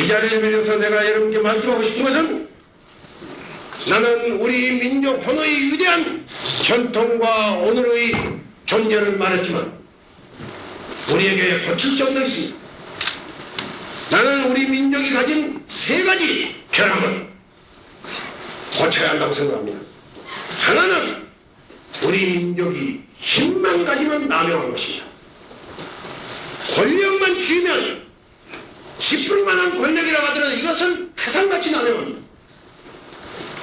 이 자리를 빌려서 내가 여러분께 말씀하고 싶은 것은 나는 우리 민족 헌어의 위대한 전통과 오늘의 존재를 말했지만 우리에게 고칠 점도 있습니다. 나는 우리 민족이 가진 세 가지 결함을 고쳐야 한다고 생각합니다. 하나는 우리 민족이 힘만 가지면 남용한 것입니다. 권력만 쥐면 지푸리만한 권력이라고 하더라도 이것은 태산같이 남용합니다.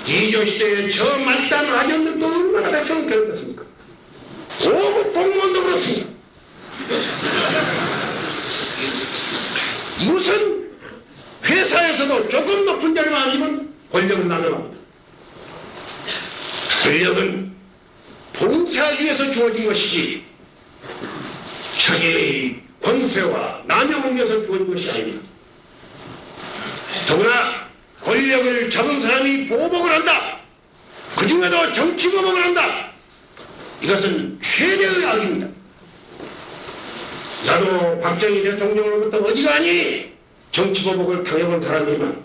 이조 시대에 저 말단 아전들도 얼마나 백성을 괴롭혔습니까? 오국 공무원도 그렇습니다. 무슨 회사에서도 조금 높은 자리만 앉으면 권력은 남용합니다. 권력은 봉사하기 위해서 주어진 것이지 자기 권세와 남용을 위해서 주어진 것이 아닙니다. 더구나 권력을 잡은 사람이 보복을 한다. 그 중에도 정치 보복을 한다. 이것은 최대의 악입니다. 나도 박정희 대통령으로부터 어디 가니 정치 보복을 당해본 사람이지만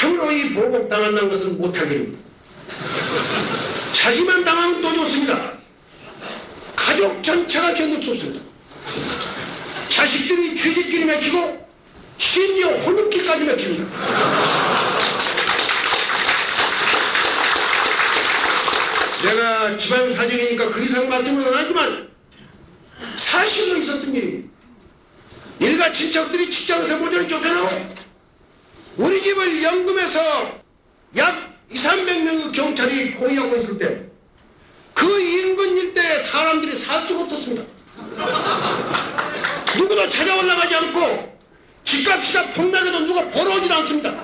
참으로 이 보복 당한다는 것은 못할 일입니다. 자기만 당하면 또 좋습니다. 가족 전체가 견딜 수 없습니다. 자식들이 취직길이 막히고 심지어 혼육길까지 막힙니다. 내가 집안 사정이니까 그 이상 말씀은 안 하지만 사실로 있었던 일입니다. 일가 친척들이 직장에서 모조리 쫓겨나고 우리 집을 연금해서 약 2, 300명의 경찰이 포위하고 있을 때 그 인근 일대에 사람들이 살 수가 없었습니다. 누구도 찾아 올라가지 않고 집값이가 폭락해도 누가 보러 오지도 않습니다.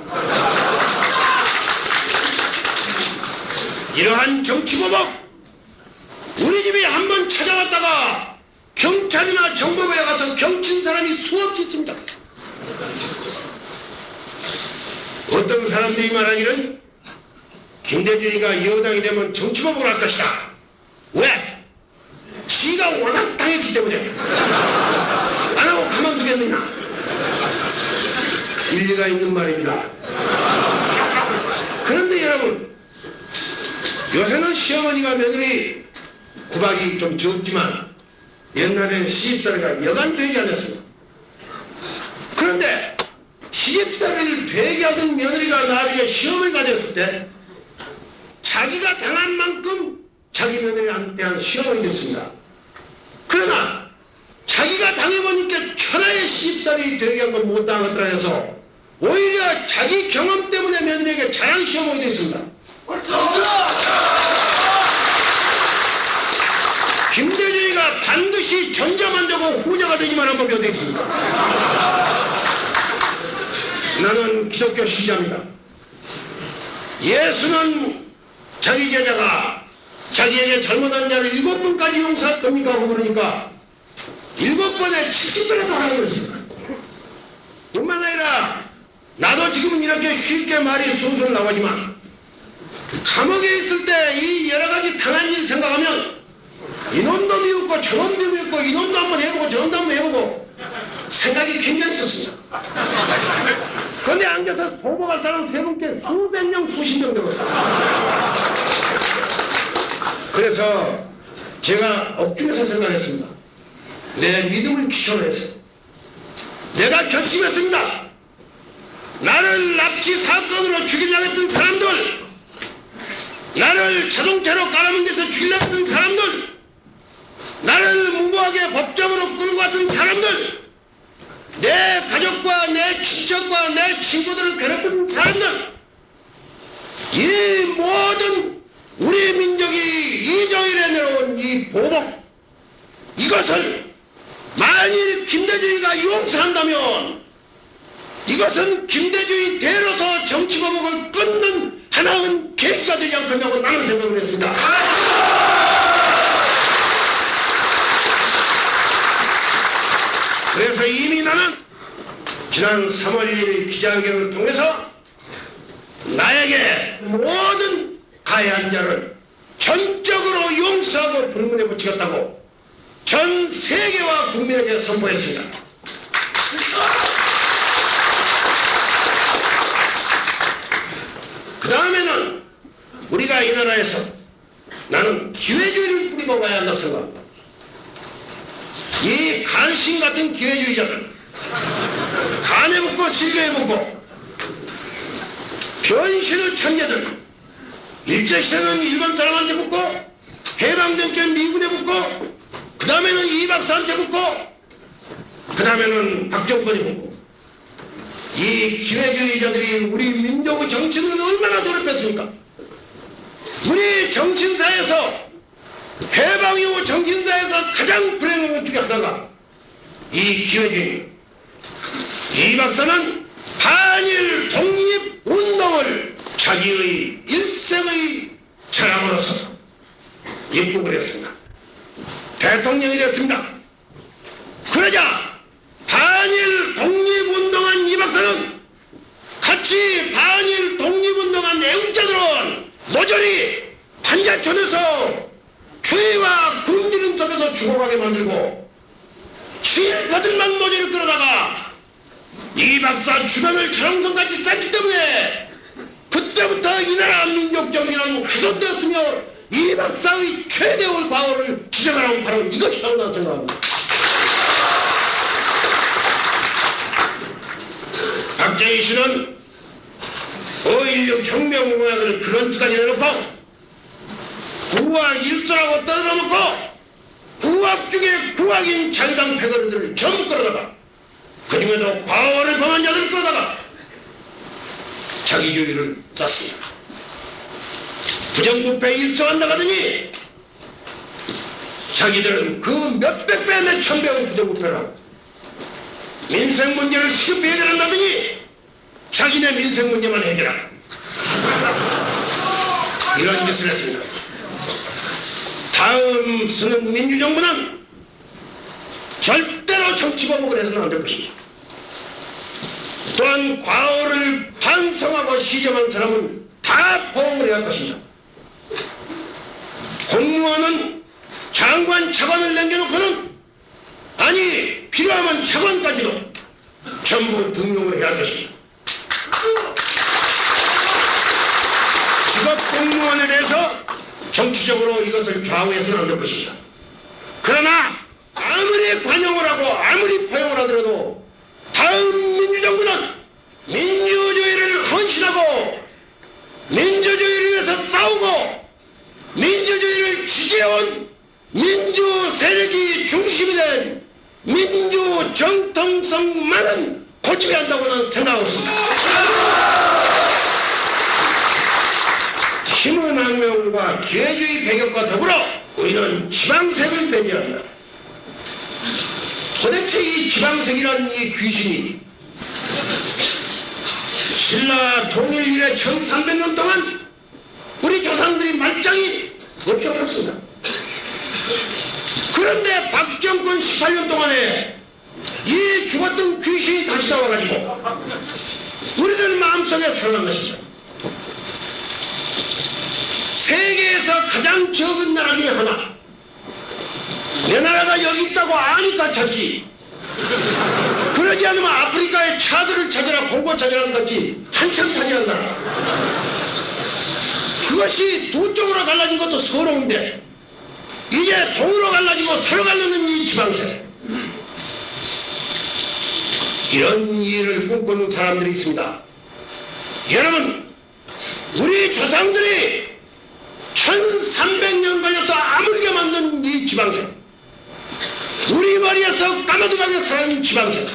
이러한 정치보복 우리 집에 한 번 찾아왔다가 경찰이나 정보부에 가서 경친 사람이 수없이 있습니다. 어떤 사람들이 말하기는 김대중이가 여당이 되면 정치보복을 할 것이다. 왜? 지가 워낙 당했기 때문에 안 하고 가만두겠느냐? 일리가 있는 말입니다. 그런데 여러분 요새는 시어머니가 며느리 구박이 좀 적지만 옛날에는 시집살이가 여간 되지 않았습니다. 그런데 시집살이를 되게 하던 며느리가 나중에 시어머니가 됐을 때 자기가 당한 만큼 자기 며느리한테 대한 시어머니 됐습니다. 그러나 자기가 당해보니까 천하의 시집살이 되게 한건못 당한 것들라 해서 오히려 자기 경험 때문에 며느리에게 시어머니 됐습니다. 김대중이가 반드시 전자만 되고 후자가 되지만 한 법이 어디 있습니까? 나는 기독교 신자입니다. 예수는 자기 제자가 자기에게 잘못한 자를 일곱 번까지 용서할 겁니까? 하고 그러니까 일곱 번에 70번에 달하고 그랬습니다. 뿐만 아니라 나도 지금은 이렇게 쉽게 말이 술술 나오지만 감옥에 있을 때 이 여러 가지 당한 일 생각하면 이놈도 미웠고 저놈도 미웠고 이놈도 한번 해보고 저놈도 한번 해보고 생각이 굉장히 있었습니다. 그런데 앉아서 보복할 사람 세 분께 수백 명 수십 명 되었어요. 그래서 제가 억중에서 생각했습니다. 내 믿음을 기초로 해서 내가 결심했습니다. 나를 납치 사건으로 죽이려고 했던 사람들 나를 자동차로 깔아뭉개서 죽이려고 했던 사람들 나를 무모하게 법정으로 끌고 갔던 사람들 내 가족과 내 친척과 내 친구들을 괴롭힌 사람들 이 모든 우리 민족이 이정일에 내려온 이 보복 이것을 만일 김대중이가 용서한다면 이것은 김대중이 대로서 정치보복을 끊는 하나의 계기가 되지 않겠냐고 나는 생각을 했습니다. 그래서 이미 나는 지난 3월 1일 기자회견을 통해서 나에게 모든 가해한 자를 전적으로 용서하고 불문에 붙이겠다고 전 세계와 국민에게 선포했습니다. 그 다음에는 우리가 이 나라에서 나는 기회주의를 뿌리고 가야 한다고 생각합니다. 이 간신 같은 기회주의자들, 간에 붙고 실개에 붙고, 변신의 천재들, 일제시대는 일본 사람한테 붙고, 해방된 게 미군에 붙고, 그 다음에는 이 박사한테 붙고, 그 다음에는 박정권에 붙고, 이 기회주의자들이 우리 민족의 정치는 얼마나 더럽혔습니까? 우리 정신사에서 해방 이후 정신사에서 가장 불행한 것 중에 하나가 이 기회주의. 이 박사는 한일 독립 운동을 자기의 일생의 철학으로서 입국을 했습니다. 대통령이 됐습니다. 그러자 반일 독립운동한 이 박사는 같이 반일 독립운동한 애국자들은 모조리 판자촌에서 죄와 굶주림 속에서 죽어가게 만들고 실파들만 모조리 끌어다가 이 박사 주변을 철옹성같이 쌓기 때문에 그때부터 이 나라 민족 정기는 훼손되었으며 이 박사의 최대의 과오를 지적하라고 바로 이것이 하나 생각합니다. 박정희 씨는 5.16 혁명공약을 그런 뜻까지 내놓고 구악 일조라고 떠들어놓고 구악 중에 구악인 자유당 패거리들을 전부 끌어다가 그 중에도 과오를 범한 자들을 끌어다가 자기주의를 짰습니다. 부정부패 일조한다 하더니 자기들은 그 몇백 배, 몇천 배의 부정부패라고 민생 문제를 시급히 해결한다더니 자기네 민생 문제만 해결하라. 이런 짓을 했습니다. 다음 쓰는 민주정부는 절대로 정치보복을 해서는 안 될 것입니다. 또한 과오를 반성하고 시정한 사람은 다 포옹을 해야 할 것입니다. 공무원은 장관 차관을 남겨놓고는 아니 필요하면 차관까지도 전부 등용을 해야 할 것입니다. 공무원에 대해서 정치적으로 이것을 좌우해서는 안 될 것입니다. 그러나 아무리 관용을 하고 아무리 포용을 하더라도 다음 민주정부는 민주주의를 헌신하고 민주주의를 위해서 싸우고 민주주의를 지지해온 민주 세력이 중심이 된 민주 정통성만은 고집해야 한다고는 생각하고 있습니다. 신문학명과 기회주의 배격과 더불어 우리는 지방색을 배제합니다. 도대체 이 지방색이란 이 귀신이 신라 통일 이래 1300년 동안 우리 조상들이 말짱이 없어졌습니다. 그런데 박정권 18년 동안에 이 죽었던 귀신이 다시 나와가지고 우리들 마음속에 살아난 것입니다. 세계에서 가장 적은 나라 중에 하나. 내 나라가 여기 있다고 아니까 찾지. 그러지 않으면 아프리카의 차들을 찾으라, 공고 찾으라는 것이 한참 차지한 나라. 그것이 두 쪽으로 갈라진 것도 서러운데, 이제 동으로 갈라지고 서로 갈라는 이 지방세. 이런 일을 꿈꾸는 사람들이 있습니다. 여러분, 우리 조상들이 1300년 걸려서 아물게 만든 이 지방세. 우리 머리에서 까마득하게 살아있는 지방세.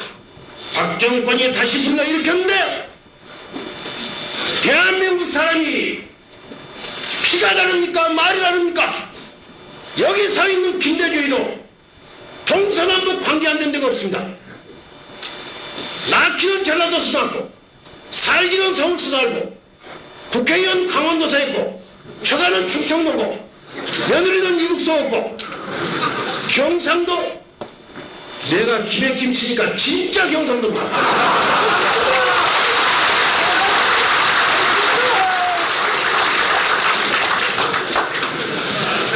박정권이 다시 불러일으켰는데, 대한민국 사람이 피가 다릅니까? 말이 다릅니까? 여기 서 있는 김대중이도 동서남북 관계 안 된 데가 없습니다. 낳기는 전라도서 낳고, 살기는 서울서 살고, 국회의원 강원도서 했고, 처가는 충청도고, 며느리는 이북서 없고, 경상도, 내가 김해 김치니까 진짜 경상도입니다.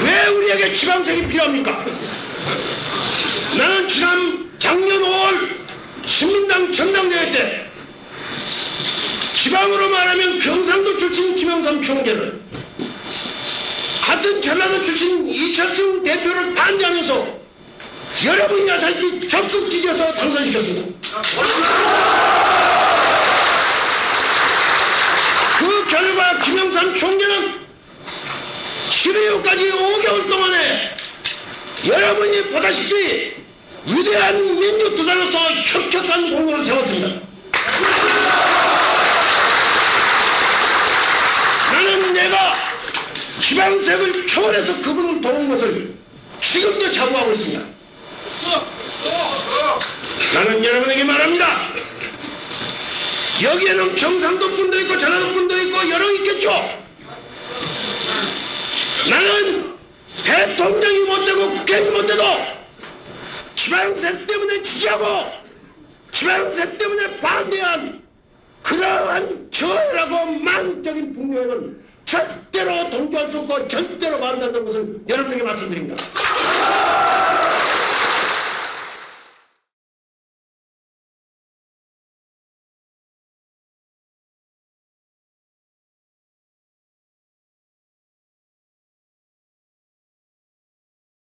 왜 우리에게 지방색이 필요합니까? 나는 지난 작년 5월 신민당 전당대회 때 지방으로 말하면 경상도 출신 김해 총재는 같은 전라도 출신 이철승 대표를 반대하면서 여러분이 다시 적극 지지해서 당선시켰습니다. 그 결과 김영삼 총재는 12호까지 5개월 동안에 여러분이 보다시피 위대한 민주투자로서 혁혁한 공로를 세웠습니다. 나는 내가 지방색을 초월해서 그분을 도운 것을 지금도 자부하고 있습니다. 나는 여러분에게 말합니다. 여기에는 경상도 분도 있고 전라도 분도 있고 여러 있겠죠. 나는 대통령이 못되고 국회의원이 못돼도 지방색 때문에 지지하고 지방색 때문에 반대한 그러한 저해라고 만적인 분명에는 절대로 동조할 수 없고 절대로 반대한다는 것을 여러분에게 말씀드립니다.